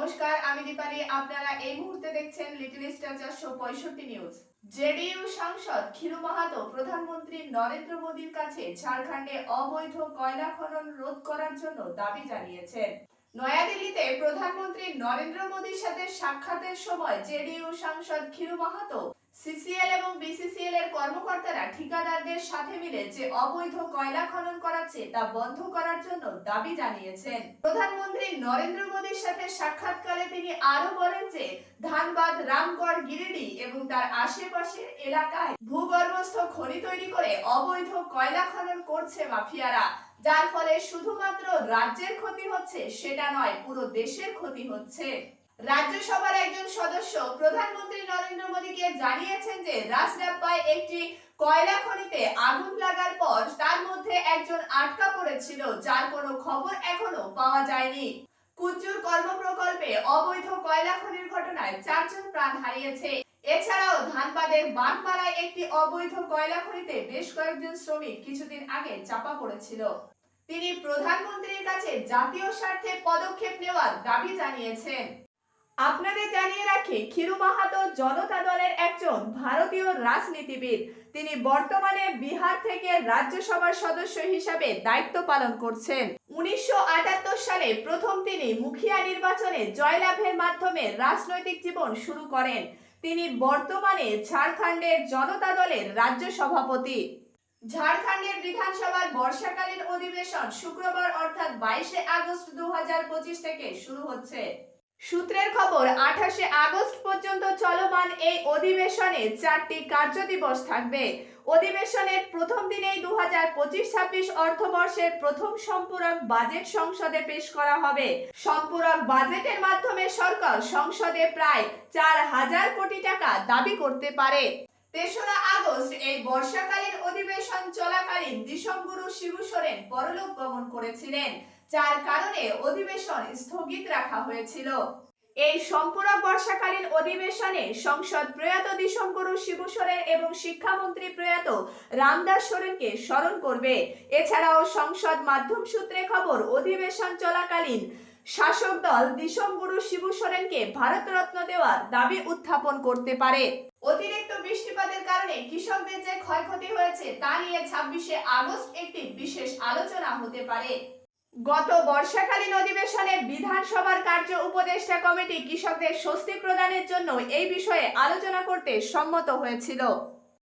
নমস্কার, আমি দীপালি। আপনারা এই মুহূর্তে দেখছেন লিটল স্টার চারশো পঁয়ষট্টি নিউজ জেডিইউ সাংসদ ক্ষীরু মাহাতো, প্রধানমন্ত্রী নরেন্দ্র মোদীর কাছে ঝাড়খণ্ডে অবৈধ কয়লা খনন রোধ করার জন্য দাবি জানিয়েছেন। নয়াদিল্লিতে প্রধানমন্ত্রী নরেন্দ্র মোদীর সাথে সাক্ষাতের সময় জেডিইউ সাংসদ ক্ষীরু মাহাতো, সিসিএল এবং বিসিসিএল এর কর্মকর্তারা ঠিকাদারদের সাথে মিলে যে অবৈধ কয়লা খনন করাচ্ছে তা বন্ধ করার জন্য দাবি জানিয়েছেন। প্রধানমন্ত্রী নরেন্দ্র মোদীর সাথে সাক্ষাৎকালে তিনি আরও বলেন যে, ধানবাদ, রামগড়, গিরিডি এবং তার আশেপাশের এলাকায় ভূগর্ভস্থ খনি তৈরি করে অবৈধ কয়লা খনন করছে মাফিয়ারা। যার ফলে শুধুমাত্র রাজ্যের ক্ষতি হচ্ছে, সেটা নয়, পুরো দেশের ক্ষতি হচ্ছে। রাজ্যসভার একজন সদস্য প্রধানমন্ত্রী নরেন্দ্র মোদীকে জানিয়েছেন যে রাজডাব্বায় একটি কয়লা খনিতে আগুন লাগার পর তার মধ্যে একজন আটকা পড়েছিল, যার কোনো খবর এখনও পাওয়া যায়নি। কুচুর কর্ম প্রকল্পে অবৈধ কয়লা খনির ঘটনায় চারজন প্রাণ হারিয়েছে। এছাড়াও ধানবাদের বানপাড়ায় একটি অবৈধ কয়লা খনিতে বেশ কয়েকজন শ্রমিক কিছুদিন আগে চাপা পড়েছিল। তিনি প্রধানমন্ত্রীর কাছে জাতীয় স্বার্থে পদক্ষেপ নেওয়ার দাবি জানিয়েছেন। আপনাদের জানিয়ে রাখি, ক্ষীরু মাহাতো জনতা দলের একজন ভারতীয় রাজনীতিবিদ। তিনি বর্তমানে বিহার থেকে রাজ্যসভার সদস্য হিসাবে দায়িত্ব পালন করছেন। উনিশশো আটাত্তর সালে প্রথম তিনি মুখিয়া নির্বাচনে জয়লাভের মাধ্যমে রাজনৈতিক জীবন শুরু করেন। তিনি বর্তমানে ঝাড়খণ্ডের জনতা দলের রাজ্য সভাপতি। ঝাড়খণ্ডের বিধানসভার বর্ষাকালীন অধিবেশন শুক্রবার অর্থাৎ বাইশে আগস্ট দু হাজার পঁচিশ থেকে শুরু হচ্ছে। সূত্রের খবর, আঠাশে আগস্ট পর্যন্ত চলমান এই অধিবেশনে চারটি কার্যদিবস থাকবে। অধিবেশনের প্রথম দিনেই দু হাজার পঁচিশ ছাব্বিশ অর্থবর্ষের প্রথম সম্পূরক বাজেট সংসদে পেশ করা হবে। সম্পূরক বাজেটের মাধ্যমে সরকার সংসদে প্রায় চার হাজার কোটি টাকা দাবি করতে পারে। তেসরা আগস্ট এই বর্ষাকালীন অধিবেশন চলাকালীন দিশমগুরু শিবু সোরেন পরলোক গমন করেছিলেন। যার কারণে অধিবেশন স্থগিত রাখা হয়েছিল। এই সম্পূরক বর্ষাকালীন অধিবেশনে সংসদ প্রয়াত দিশঙ্করু শিবু সোরেন এবং শিক্ষামন্ত্রী প্রয়াত রামদাস সোরেনকে স্মরণ করবে। এছাড়াও সংসদ মাধ্যম সূত্রে খবর, অধিবেশন চলাকালীন শাসক দল দিশমগুরু শিবু সোরেনকে ভারতরত্ন দেওয়ার দাবি উত্থাপন করতে পারে। অতিরিক্ত বৃষ্টিপাতের কারণে কৃষকদের যে ক্ষয়ক্ষতি হয়েছে তা নিয়ে ছাব্বিশে আগস্ট একটি বিশেষ আলোচনা হতে পারে। গত বর্ষাকালীন অধিবেশনে বিধানসভার কার্য উপদেষ্টা কমিটি কৃষকদের স্বস্তি প্রদানের জন্য এই বিষয়ে আলোচনা করতে সম্মত হয়েছিল।